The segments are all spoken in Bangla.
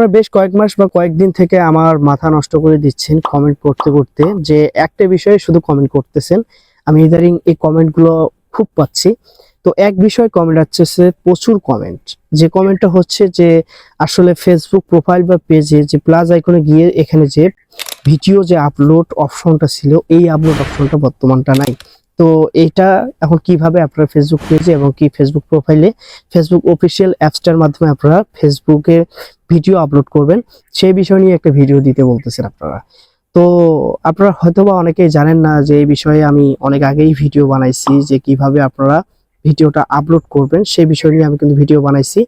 আপনারা বেশ কয়েক মাস বা কয়েকদিন থেকে আমার মাথা নষ্ট করে দিচ্ছেন কমেন্ট করতে করতে যে একটা বিষয়ে শুধু কমেন্ট করতেছেন। আমি ইদারিং এই কমেন্টগুলো খুব পাচ্ছি। তো এক বিষয় কমেন্ট আসছে প্রচুর কমেন্ট যে কমেন্টটা হচ্ছে যে আসলে ফেসবুক প্রোফাইল বা পেজে যে প্লাস আইকনে গিয়ে এখানে যে ভিডিও যে আপলোড অপশনটা ছিল, এই আপলোড অপশনটা বর্তমানটা নাই। তো এটা এখন কীভাবে আপনারা ফেসবুক পেজে এবং কি ফেসবুক প্রোফাইলে ফেসবুক অফিসিয়াল অ্যাপসটার মাধ্যমে আপনারা ফেসবুকে ভিডিও আপলোড করবেন, সেই বিষয় নিয়ে একটা ভিডিও দিতে বলতেছেন আপনারা। তো আপনারা হয়তোবা অনেকেই জানেন না যে এই বিষয়ে আমি অনেক আগেই ভিডিও বানাইছি, যে কীভাবে আপনারা ভিডিওটা আপলোড করবেন, সেই বিষয় নিয়ে আমি কিন্তু ভিডিও বানাইছি।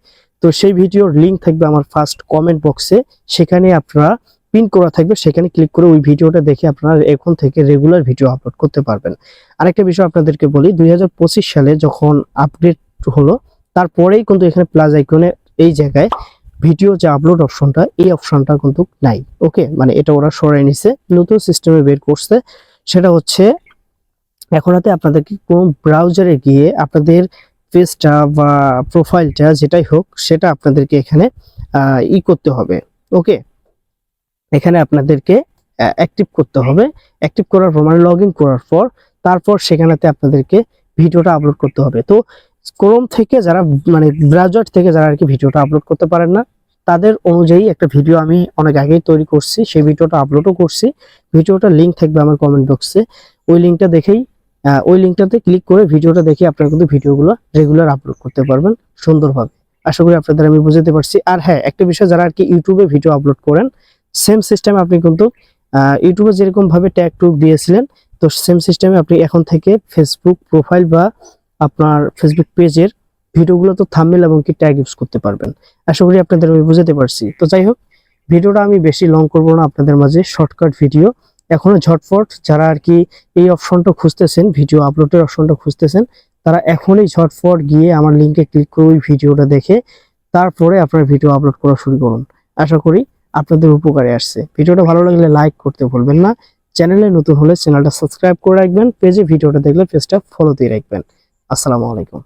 তো সেই ভিডিওর লিংক থাকবে আমার ফার্স্ট কমেন্ট বক্সে সেখানে আপনারা পিন করা থাকবে, সেখানে ক্লিক করে ওই ভিডিওটা দেখে আপনারা এখন থেকে রেগুলার ভিডিও আপলোড করতে পারবেন। আরেকটা বিষয় আপনাদেরকে বলি, দুই হাজার পঁচিশ সালে যখন আপডেট হলো, তারপরেই কিন্তু এখানে প্লাস আইকনে এই জায়গায় ভিডিও যে আপলোড অপশনটা এই অপশনটা কিন্তু নাই। ওকে মানে এটা ওরা সরাই নিছে, নতুন সিস্টেমে বের করছে। সেটা হচ্ছে, এখন হাতে আপনাদেরকে কোনো ব্রাউজারে গিয়ে আপনাদের পেজটা বা প্রোফাইলটা যেটাই হোক, সেটা আপনাদেরকে এখানে ই করতে হবে। ওকে এখানে আপনাদেরকে অ্যাক্টিভ করতে হবে। অ্যাক্টিভ করার পর মানে লগ করার পর, তারপর সেখানেতে আপনাদেরকে ভিডিওটা আপলোড করতে হবে। তো ক্রোম থেকে যারা মানে ব্রাউজার থেকে যারা আর কি ভিডিওটা আপলোড করতে পারেন না, তাদের অনুযায়ী একটা ভিডিও আমি অনেক আগেই তৈরি করছি। সেই ভিডিওটা আপলোডও করছি। ভিডিওটা লিঙ্ক থাকবে আমার কমেন্ট বক্সে ওই লিঙ্কটা দেখেই ওই লিঙ্কটাতে ক্লিক করে ভিডিওটা দেখে আপনারা কিন্তু ভিডিওগুলো রেগুলার আপলোড করতে পারবেন সুন্দরভাবে। আশা করি আপনাদের আমি বুঝাতে পারছি। আর হ্যাঁ একটা বিষয় যারা আর কি ইউটিউবে ভিডিও আপলোড করেন সেম সিস্টেম আপনি কিন্তু ইউটিউবে যেরকম ভাবে ট্যাগ টুক দিয়েছিলেন, তো সেম সিস্টেমে আপনি এখন থেকে ফেসবুক প্রোফাইল বা আপনার ফেসবুক পেজের ভিডিওগুলো তো থাম্বনেল এবং কি ট্যাগ ইউজ করতে পারবেন। আশা করি আপনাদের আমি বুঝাতে পারছি। তো যাই হোক, ভিডিওটা আমি বেশি লং করব না, আপনাদের মাঝে শর্টকাট ভিডিও এখনও ঝটফট যারা আর কি এই অপশনটা খুঁজতেছেন ভিডিও আপলোডের অপশনটা খুঁজতেছেন, তারা এখনই ঝটফট গিয়ে আমার লিঙ্কে ক্লিক করে ওই ভিডিওটা দেখে, তারপরে আপনার ভিডিও আপলোড করা শুরু করুন। আশা করি আপনাদের উপকারে আসছে। ভিডিওটা ভালো লাগলে লাইক করতে ভুলবেন না। চ্যানেলে নতুন হলে চ্যানেলটা সাবস্ক্রাইব করে রাখবেন। পেজে ভিডিওটা দেখলে পেজটা ফলো দিয়ে রাখবেন। আসসালামু আলাইকুম।